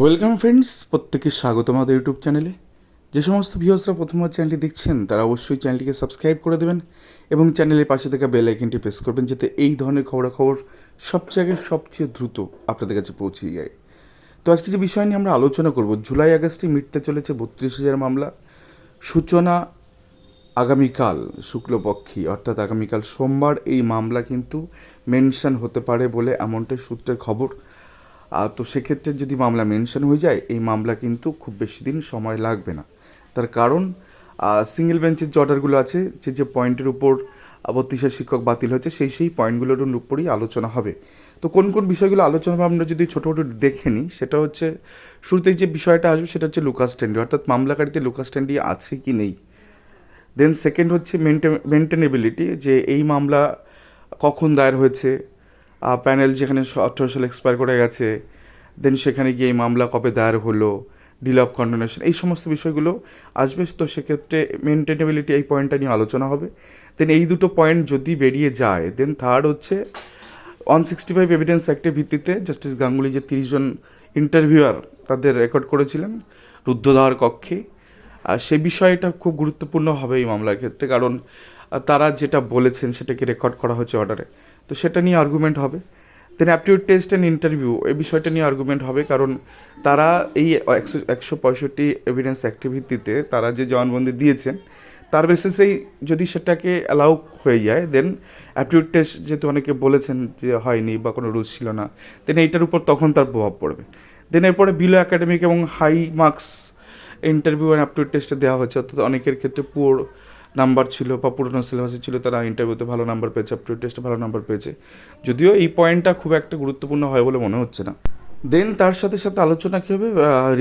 Welcome friends প্রত্যেকে স্বাগত আমাদের ইউটিউব চ্যানেলে যে সমস্ত ভিউয়ার্সরা প্রথমবার চ্যানেলটি দেখছেন, তারা অবশ্যই চ্যানেলটিকে সাবস্ক্রাইব করে দেবেন এবং চ্যানেলের পাশে থাকা বেল আইকনটি প্রেস করবেন যাতে এই ধরনের খবরাখবর সবচেয়ে আগে, সবচেয়ে দ্রুত আপনাদের কাছে পৌঁছে যায়। তো আজকে যে বিষয় নিয়ে আমরা আলোচনা করব, জুলাই আগস্টে মিটতে চলেছে বত্রিশ হাজার মামলা। সূচনা আগামীকাল, শুক্লপক্ষী, অর্থাৎ আগামীকাল সোমবার এই মামলা কিন্তু মেনশন হতে পারে বলে এমনটাই সূত্রের খবর। তো সেক্ষেত্রে যদি মামলা মেনশন হয়ে যায়, এই মামলা কিন্তু খুব বেশি দিন সময় লাগবে না। তার কারণ সিঙ্গেল বেঞ্চের যে অর্ডারগুলো আছে, যে যে পয়েন্টের উপর বত্রিশের শিক্ষক বাতিল হয়েছে, সেই সেই পয়েন্টগুলোর উপরই আলোচনা হবে। তো কোন কোন বিষয়গুলো আলোচনা হবে আমরা যদি ছোটো ছোটো দেখে নিই, সেটা হচ্ছে, শুরুতেই যে বিষয়টা আসবে, সেটা হচ্ছে লুকাস স্ট্যান্ডি অর্থাৎ মামলাকারীতে লুকাস স্ট্যান্ডি আছে কি নেই। দেন সেকেন্ড হচ্ছে মেনটেনেবিলিটি যে এই মামলা কখন দায়ের হয়েছে প্যানেল যেখানে আঠেরো সালে এক্সপায়ার করে গেছে দেন সেখানে গিয়ে এই মামলা কবে দায়ের হলো ডিল অফ কন্ডোনেশন এই সমস্ত বিষয়গুলো আসবে। তো সেক্ষেত্রে মেনটেনেবিলিটি এই পয়েন্টটা নিয়ে আলোচনা হবে। দেন এই দুটো পয়েন্ট যদি বেরিয়ে যায় দেন থার্ড হচ্ছে ওয়ান সিক্সটি ফাইভ এভিডেন্স অ্যাক্টের ভিত্তিতে জাস্টিস গাঙ্গুলি যে তিরিশ জন ইন্টারভিউয়ার তাদের রেকর্ড করেছিলেন, রুদ্ধদ্বার কক্ষে। আর সে বিষয়টা খুব গুরুত্বপূর্ণ হবে এই মামলার ক্ষেত্রে, কারণ তারা যেটা বলেছেন সেটাকে রেকর্ড করা হচ্ছে অর্ডারে তো সেটা নিয়ে আর্গুমেন্ট হবে। Then aptitude test and interview এই বিষয়টা নিয়ে আর্গুমেন্ট হবে কারণ তারা এই একশো একশো পঁয়ষট্টি এভিডেন্স অ্যাক্টিভিটিতে তারা যে জবানবন্দি দিয়েছেন, তার বেসিসেই যদি সেটাকে অ্যালাউ হয়ে যায় দেন অ্যাপটিউড টেস্ট যেহেতু অনেকে বলেছেন যে হয়নি বা কোনো রুলস ছিল না দেন এইটার উপর তখন তার প্রভাব পড়বে। দেন এরপরে বিলো একাডেমিক এবং high marks interview and aptitude টেস্টে দেওয়া হচ্ছে, অর্থাৎ অনেকের ক্ষেত্রে পুয়োর নাম্বার ছিল বা পুরোনো সিলেবাসে ছিল, তারা ইন্টারভিউতে ভালো নাম্বার পেয়েছে আপ টু টেস্টে ভালো নাম্বার পেয়েছে। যদিও এই পয়েন্টটা খুব একটা গুরুত্বপূর্ণ হয় বলে মনে হচ্ছে না। দেন তার সাথে সাথে আলোচনা কী হবে?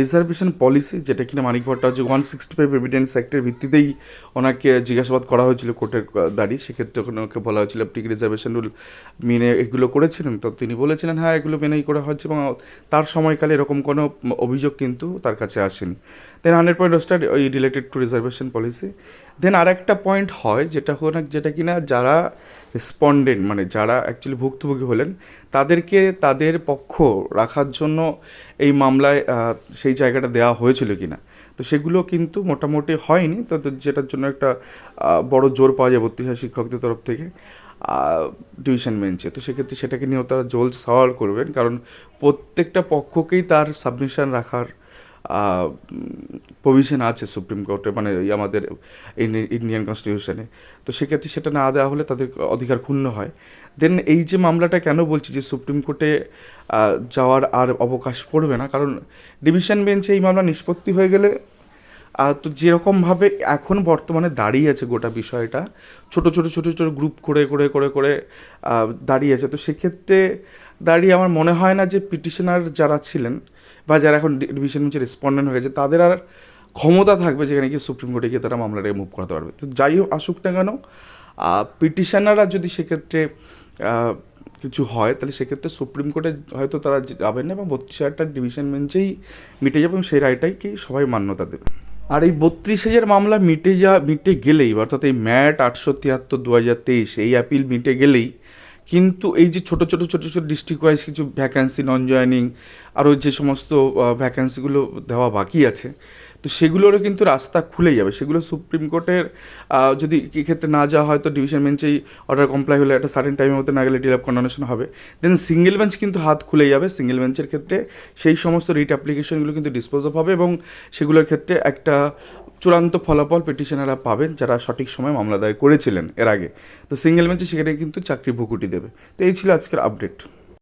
রিজার্ভেশন পলিসি যেটা কিনা Manik Bhattacharya one sixty five evidence অ্যাক্টের ভিত্তিতেই ওনাকে জিজ্ঞাসাবাদ করা হয়েছিল কোর্টের দাঁড়ি সেক্ষেত্রে ওনাকে বলা হয়েছিল, আপনি রিজার্ভেশন রুল মেনে এগুলো করেছিলেন? তো তিনি বলেছিলেন হ্যাঁ এগুলো মেনেই করা হয়েছে এবং তার সময়কালে এরকম কোনো অভিযোগ কিন্তু তার কাছে আসেনি। দেন হান্ড্রেড পয়েন্ট স্টার ওই related to reservation policy then আর একটা পয়েন্ট হয়, যেটা হলো যেটা কিনা যারা রেসপন্ডেন্ট মানে যারা অ্যাকচুয়ালি ভুক্তভোগী হলেন, তাদেরকে তাদের পক্ষ রাখার জন্য এই মামলায় সেই জায়গাটা দেওয়া হয়েছিল কি না তো সেগুলো কিন্তু মোটামুটি হয়নি। তো যেটার জন্য একটা বড় জোর পাওয়া যায় বত্রিশ শিক্ষকদের তরফ থেকে ডিভিশন বেঞ্চে তো সেক্ষেত্রে সেটাকে নিয়েও তারা জোল সওয়াল করবেন। কারণ প্রত্যেকটা পক্ষকেই তার সাবমিশন রাখার প্রভিশন আছে সুপ্রিম কোর্টে মানে আমাদের ইন্ডিয়ান কনস্টিটিউশনে তো সেক্ষেত্রে সেটা না দেওয়া হলে তাদের অধিকার ক্ষুণ্ণ হয়। দেন এই যে মামলাটা কেন বলছি যে সুপ্রিম কোর্টে যাওয়ার আর অবকাশ পড়বে না, কারণ ডিভিশন বেঞ্চে এই মামলা নিষ্পত্তি হয়ে গেলে তো যেরকমভাবে এখন বর্তমানে দাঁড়িয়ে আছে গোটা বিষয়টা, ছোট ছোট ছোট ছোট গ্রুপ করে করে করে করে দাঁড়িয়ে আছে। তো সেক্ষেত্রে দাঁড়িয়ে আমার মনে হয় না যে পিটিশনার যারা ছিলেন বা যারা এখন ডিভিশন বেঞ্চে রেসপন্ডেন্ট হয়ে গেছে, তাদের আর ক্ষমতা থাকবে যেখানে গিয়ে সুপ্রিম কোর্টে গিয়ে তারা মামলাটাকে মুভ করাতে পারবে। তো যাই হোক, আসুক না কেন পিটিশনাররা যদি সেক্ষেত্রে কিছু হয়, তাহলে সেক্ষেত্রে সুপ্রিম কোর্টে হয়তো তারা যাবেন না এবং বত্রিশ হাজারটা ডিভিশন বেঞ্চেই মিটে যাবে এবং সেই রায়টাইকে সবাই মান্যতা দেবে। আর এই বত্রিশ হাজার মামলা মিটে যা, মিটে গেলেই, অর্থাৎ এই ম্যাট আটশো তিয়াত্তর দু হাজার তেইশ, এই অ্যাপিল মিটে গেলেই কিন্তু এই যে ছোট ছোট ছোট ছোট ডিস্ট্রিক্ট ওয়াইজ কিছু ভ্যাকান্সি নন জয়নিং আরও যে সমস্ত ভ্যাকান্সিগুলো দেওয়া বাকি আছে, তো সেগুলোরও কিন্তু রাস্তা খুলে যাবে। সেগুলো সুপ্রিম কোর্টের যদি কি ক্ষেত্রে না যাওয়া হয়, তো ডিভিশন বেঞ্চেই অর্ডার কমপ্লাই হলে একটা সার্টেন টাইমের মধ্যে না গেলে ডিল অফ কন্ডোনেশন হবে। দেন সিঙ্গেল বেঞ্চ কিন্তু হাত খুলে যাবে। সিঙ্গেল বেঞ্চের ক্ষেত্রে সেই সমস্ত রিট অ্যাপ্লিকেশনগুলো কিন্তু ডিসপোজ অফ হবে এবং সেগুলোর ক্ষেত্রে একটা চূড়ান্ত ফলাফল পিটিশনাররা পাবেন যারা সঠিক সময় মামলা দায়ের করেছিলেন এর আগে। তো সিঙ্গেল বেঞ্চে সেখানে কিন্তু চাকরি ভুকুটি দেবে। তো এই ছিল আজকের আপডেট